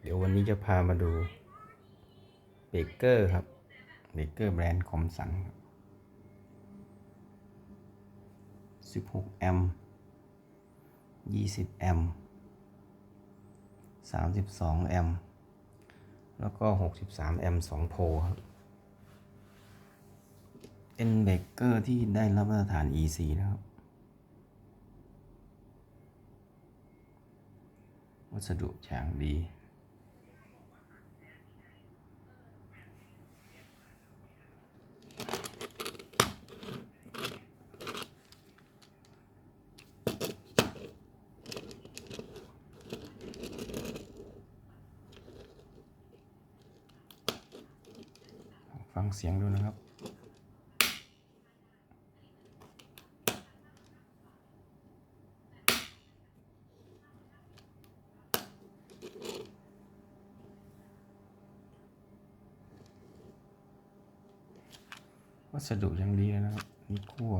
เดี๋ยววันนี้จะพามาดูเบเกอร์ครับเบเกอร์แบรนด์คอมสันครับ16 แอมป์ 20 แอมป์ 32 แอมป์ แล้วก็ 63 แอมป์ 2 โพครับเป็นเบเกอร์ที่ได้รับมาตรฐาน EC นะครับวัสดุอย่างดี ฟังเสียงดูนะครับวัสดุยังดีนะครับมีขั้ว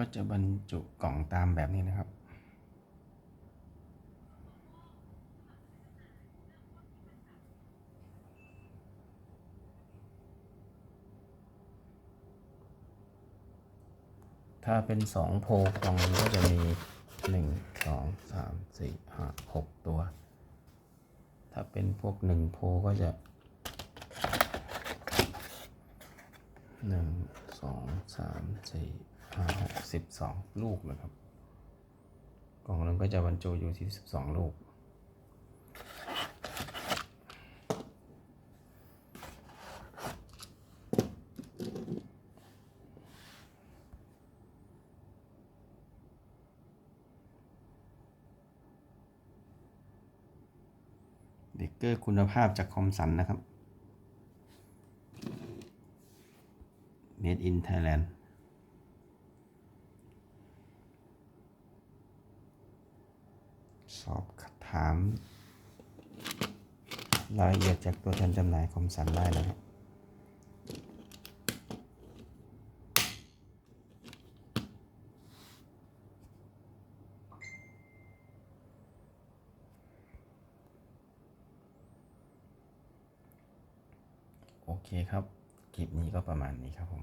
ก็จะบรรจุกล่องตามแบบนี้นะครับ ถ้าเป็นสองโพลกล่องก็จะมีหนึ่งสองสามสี่ห้าหกตัว ถ้าเป็นพวกหนึ่งโพลก็จะหนึ่งสองสามสี่ ห้าหกสิบสองลูกนะครับ กล่องนึงก็จะบรรจุอยู่ที่สิบสองลูกเบเกอร์คุณภาพจากคอมสันนะครับ Made in Thailand สอบถาม รายละเอียดจากตัวแทนจำหน่ายคอมสันได้นะครับโอเคครับ คลิปนี้ก็ประมาณนี้ครับผม